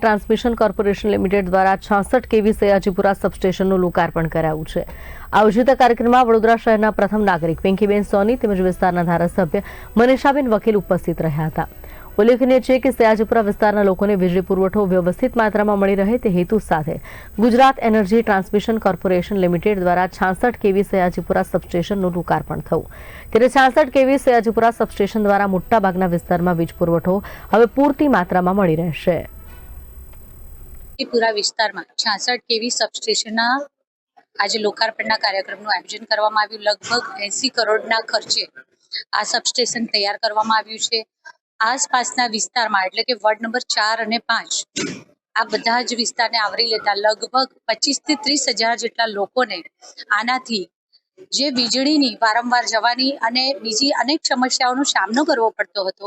Transmission corporation limited દ્વારા છાસઠ કેવી સયાજીપુરા સબસ્ટેશનનું લોકાર્પણ કરાયું છે. આયોજિત કાર્યક્રમમાં વડોદરા શહેરના પ્રથમ નાગરિક પિંકીબેન સોની તેમજ વિસ્તારના ધારાસભ્ય મનીષાબેન વકીલ ઉપસ્થિત રહ્યા હતા. ઉલ્લેખનીય છે કે સયાજીપુરા વિસ્તારના લોકોને વીજળી પુરવઠો વ્યવસ્થિત માત્રામાં મળી રહે તે હેતુ સાથે Gujarat energy transmission corporation limited દ્વારા છાસઠ કેવી સયાજીપુરા સબસ્ટેશનનું લોકાર્પણ થયું. ત્યારે છાસઠ કેવી સયાજીપુરા સબસ્ટેશન દ્વારા મોટાભાગના વિસ્તારમાં વીજ પુરવઠો હવે પૂરતી માત્રામાં મળી રહેશે. પૂરા વિસ્તારમાં છાસઠ કેવી સબસ્ટેશનના આજે લોકાર્પણના કાર્યક્રમનું આયોજન કરવામાં આવ્યું. લગભગ એસી કરોડના ખર્ચે આ સબસ્ટેશન તૈયાર કરવામાં આવ્યું છે. આસપાસના વિસ્તારમાં એટલે કે વોર્ડ નંબર ચાર અને પાંચ આ બધા જ વિસ્તારને આવરી લેતા લગભગ પચીસથી ત્રીસ હજાર જેટલા લોકોને આનાથી જે વીજળીની વારંવાર જવાની અને બીજી અનેક સમસ્યાઓનો સામનો કરવો પડતો હતો.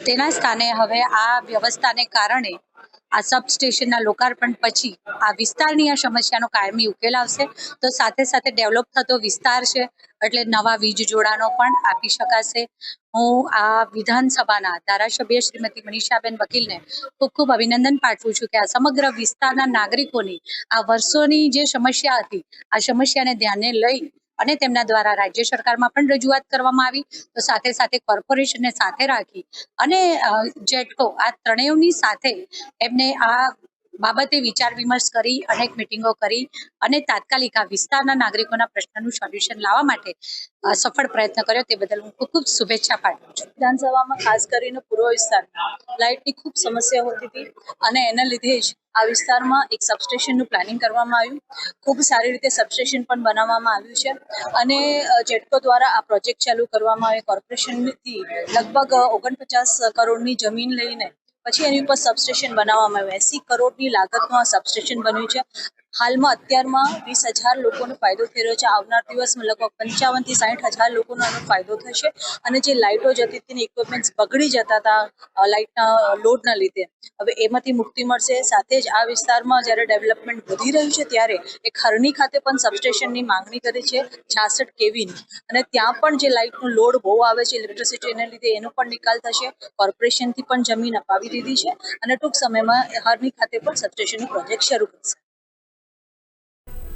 તેના સ્થાને હવે આ વ્યવસ્થાને કારણે આ સબસ્ટેશનના લોકાર્પણ પછી આ વિસ્તારની આ સમસ્યાનો કાયમી ઉકેલ આવશે. તો સાથે સાથે ડેવલપ થતો વિસ્તાર છે, એટલે નવા વીજ જોડાણો પણ આપી શકાશે. હું આ વિધાનસભાના ધારાસભ્ય શ્રીમતી મનીષાબેન વકીલને ખૂબ ખૂબ અભિનંદન પાઠવું છું કે આ સમગ્ર વિસ્તારના નાગરિકોની આ વર્ષોની જે સમસ્યા હતી, આ સમસ્યાને ધ્યાને લઈ અને તેમના દ્વારા રાજ્ય સરકારમાં પણ રજૂઆત કરવામાં આવી. તો સાથે સાથે કોર્પોરેશનને સાથે રાખી અને જેટકો આ ત્રણેયની સાથે એમને આ બાબતે વિચાર વિમર્શ કરી, અનેક મિટિંગો કરી અને તાત્કાલિક આ વિસ્તારના નાગરિકોના પ્રશ્નનું સોલ્યુશન લાવવા માટે સફળ પ્રયત્ન કર્યો. તે બદલ હું ખૂબ ખૂબ શુભેચ્છા પાઠવું છું. વિધાનસભામાં ખાસ કરીને પૂર્વ વિસ્તારમાં લાઇટની ખૂબ સમસ્યા હોતી હતી અને એના લીધે જ આ વિસ્તારમાં એક સબસ્ટેશનનું પ્લાનિંગ કરવામાં આવ્યું. ખૂબ સારી રીતે સબસ્ટેશન પણ બનાવવામાં આવ્યું છે અને જેટકો દ્વારા આ પ્રોજેક્ટ ચાલુ કરવામાં આવે કોર્પોરેશનથી લગભગ ઓગણપચાસ કરોડની જમીન લઈને પછી એની ઉપર સબસ્ટેશન બનાવવામાં આવ્યું. એસી કરોડની લાગતનું આ સબસ્ટેશન બન્યું છે. હાલમાં અત્યારમાં વીસ હજાર લોકોનો ફાયદો થઈ રહ્યો છે. આવનાર દિવસમાં લગભગ પંચાવનથી સાઠ હજાર લોકોનો આનો ફાયદો થશે અને જે લાઇટો જતી હતી ઇક્વિપમેન્ટ્સ બગડી જતા હતા લાઇટના લોડના લીધે. હવે એમાંથી મુક્તિ મળશે. સાથે જ આ વિસ્તારમાં જ્યારે ડેવલપમેન્ટ વધી રહ્યું છે ત્યારે એક હરણી ખાતે પણ સબસ્ટેશનની માંગણી કરી છે છાસઠ કેવીની. અને ત્યાં પણ જે લાઇટનો લોડ બહુ આવે છે ઇલેક્ટ્રિસિટીને લીધે એનો પણ નિકાલ થશે. કોર્પોરેશનથી પણ જમીન અપાવી દીધી છે અને ટૂંક સમયમાં હરણી ખાતે પણ સબસ્ટેશનનો પ્રોજેક્ટ શરૂ કરશે.